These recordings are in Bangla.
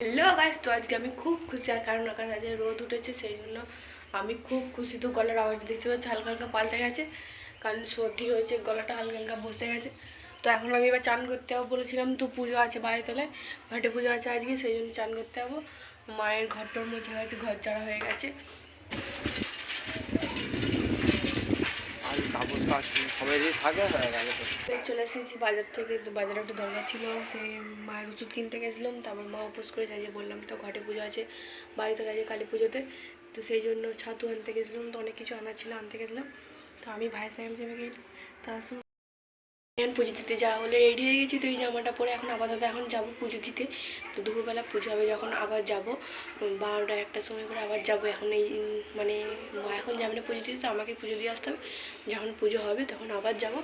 হ্যালো গাইস তো আজকে আমি খুব খুশি আর কারণ আকাশ আজকে রোদ উঠেছে সেই জন্য আমি খুব খুশি। তো গলার আওয়াজ দেখতে পাচ্ছি হালকা হালকা পাল্টে গেছে কারণ সর্দি হয়েছে গলাটা হালকা হালকা বসে গেছে। তো এখন আমি এবার চান করতে যাব বলেছিলাম তো পুজো আছে বাইরে তলায় ঘাটে পুজো আছে আজকে সেই জন্য চান করতে যাব। মায়ের ঘরটার মুছে গেছে ঘর চারা হয়ে গেছে আর কাপড় তো আর গেল চলে এসেছি, বাজার থেকে তো বাজারে একটা দরকার ছিল সেই মায়ের ওষুধ কিনতে গেছিলাম, তারপর মা উপোস করে যাই যে বললাম তো ঘাটে পুজো আছে, বাড়িতে গেছে কালী পুজোতে, তো সেই জন্য ছাতু আনতে গেছিলাম, তো অনেক কিছু আনার ছিল, আনতে গেছিলাম, তো আমি ভাই সাহেব চেপে গেলাম তার এখন পুজো দিতে যাওয়া হলে রেডি হয়ে গেছি তো এই জামাটা পরে এখন আপাতত এখন যাব পুজো দিতে। তো দুপুরবেলা পুজো হবে যখন আবার যাব। বারোটা একটার সময় করে আবার যাব। এখন এই মানে এখন যাবে না পুজো দিতে, তো আমাকে পুজো দিয়ে আসতে হবে। যখন পুজো হবে তখন আবার যাব।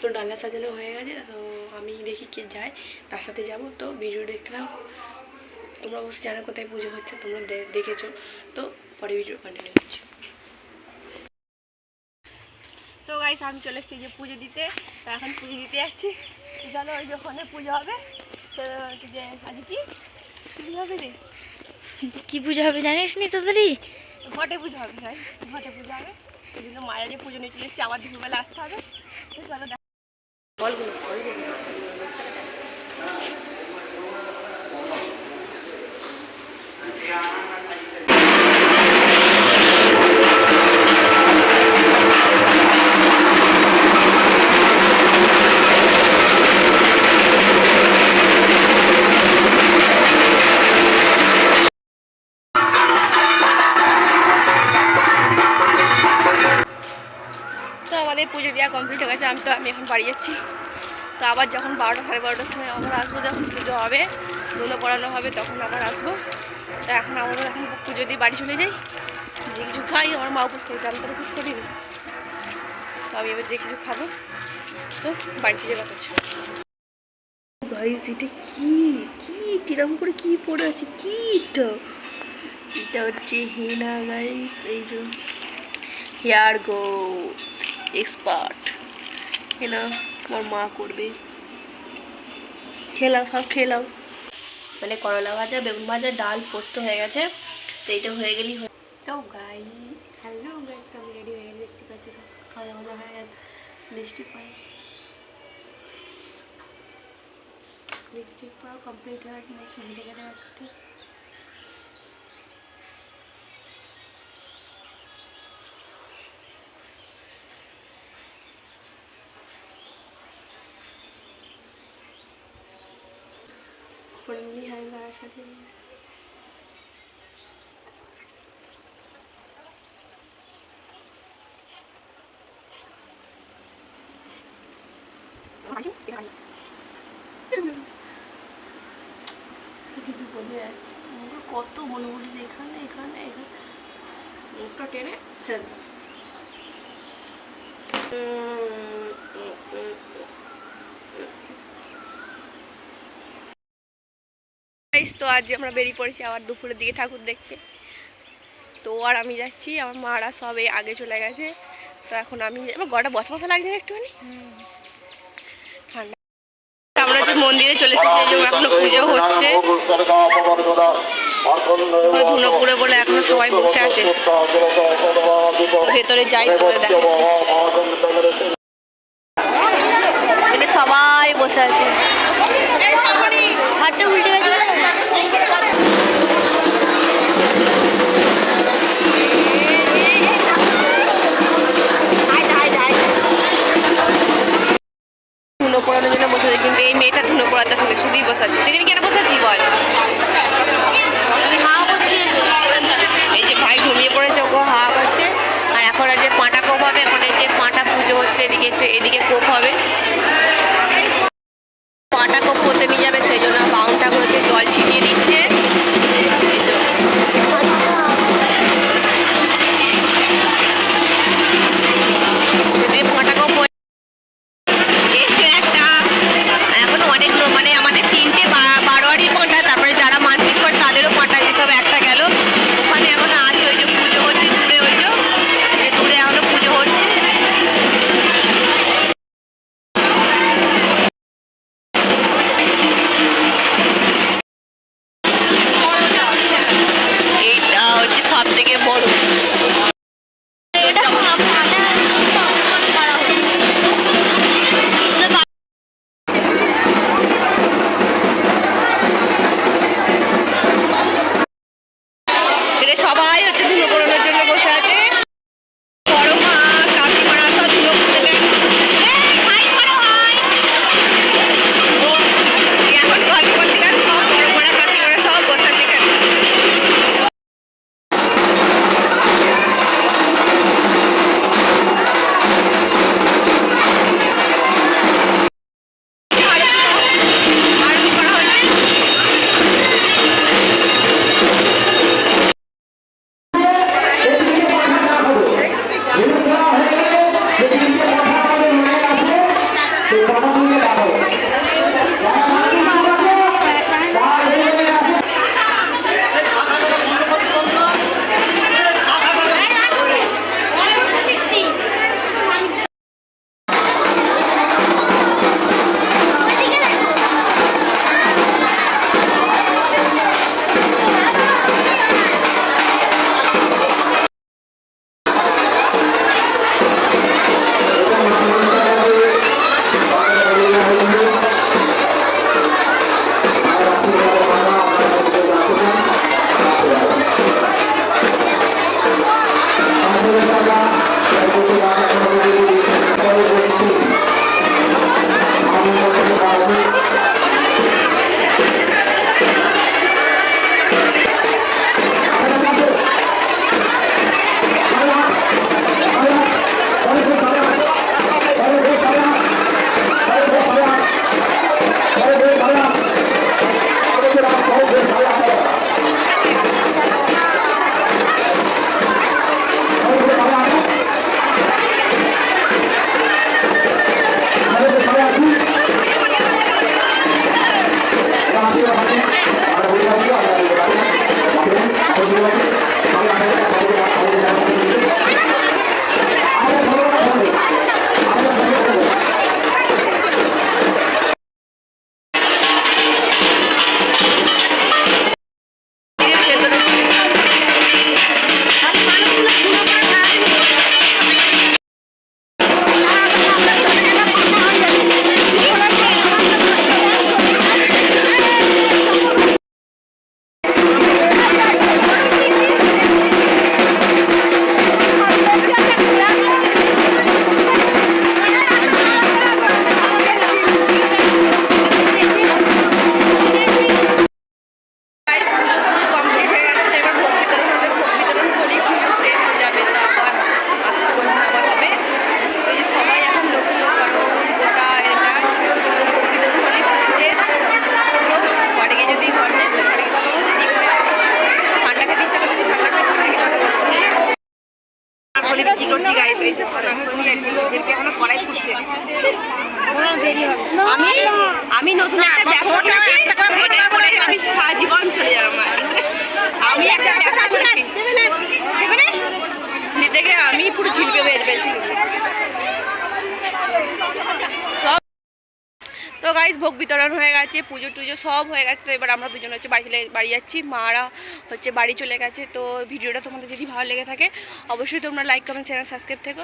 তো ডালা সাজানো হয়ে গেছে, তো আমি দেখি কে যায়, তার সাথে যাব। তো ভিডিও দেখতে থাকো। তোমরা অবশ্যই জানো কোথায় পুজো হচ্ছে, তোমরা দেখেছ। তো পরে ভিডিও কন্টিনিউ করছি তো গাইস আমি চলে এসেছি যে পুজো দিতে। তো এখন পুজো দিতে যাচ্ছি। জানো ওই যে ওখানে পুজো হবে। তো কি যে আজ কি পুজো হবে রে? কি পুজো হবে জানিস নি তোদেরই ঘটে পুজো হবে ভাই ঘটে পুজো হবে। এই জন্য মায়ের যে পুজো নিয়ে চলে এসেছি আবার দুপুরবেলা আসতে হবে। তো চলো দেখ- এখন বাড়ি যাচ্ছি। তো আবার যখন বারোটা, সাড়ে বারোটার সময় আবার আসব, যখন পুজো হবে ধুলো পড়ানো হবে, তখন আবার আসব। তো এখন আমাদের এখন পুজো দিয়ে বাড়ি চলে যাই। যে কিছু খাই, আমার মা উপোস করেছে, আমি তো উপোস করিনি। তো আমি এবার যে কিছু খাব, তো বাড়িতে যাওয়া করছে গাইস এটা কি? কি? কিরম করে কি পড়ে আছে? কি এটা? এটা হচ্ছে হেনা গাইস এই যে। হেয়ার গো এক্সপার্ট হেনা আমার মা করবে। খেলাও সব খেলাও মানে করলা ভাজা বেগুন ভাজা ডাল পোস্ত হয়ে গেছে। তো এইটা হয়ে গেলেই হয়ে তো গাই হ্যালো গাইস তো আমি রেডি হয়ে গেছি দেখতে পাচ্ছি সব সাজা ভাজা হয়ে গেছে। লিপস্টিক পরে। লিপস্টিক পরা কমপ্লিট হয়ে গেছে ছবি দেখে দেওয়া একটু পড়ে হয় গায়ের সাথে কিছু বলে যাচ্ছে কত বলি এখানে এখানে এখানে টেনে ফেলে গাইস তো আজ আমরা বেরিয়ে পড়েছি আবার দুপুরের দিকে ঠাকুর দেখতে। তো আর আমি যাচ্ছি, আমার মারা সবে আগে চলে গেছে, তো এখন আমি আমার গলাটা বসা বসা লাগছে একটুখানি? ঠান্ডা। আমরা যে মন্দিরে চলে এসেছি এখনও পুজো হচ্ছে। ওই ধুনো পুড়ে বলে এখনও সবাই বসে আছে। ভেতরে যাই তবে দেখাচ্ছি। সবাই বসে আছে। এদিকে এদিকে কোপ হবে। কটা কোপ করতে নিয়ে যাবে বলে বিক্রি করছি গাইস এই যে এখনও কড়াই ফুটছে আমি আমি নতুন একটা ব্যবসা আমি সারা চলে যাব আমি একটা ব্যবসা করেছি। দেখে আমি পুরো ঝিলকে বেশ বেশ তো গাইজ ভোগ বিতরণ হয়ে গেছে, পুজো টুজো সব হয়ে গেছে, তো এবার আমরা দুজন হচ্ছে বাড়ি চলে, বাড়ি যাচ্ছি। মারা হচ্ছে বাড়ি চলে গেছে, তো ভিডিওটা তোমাদের যদি ভালো লেগে থাকে, অবশ্যই তোমরা লাইক কমেন্ট চ্যানেল সাবস্ক্রাইব থেকো।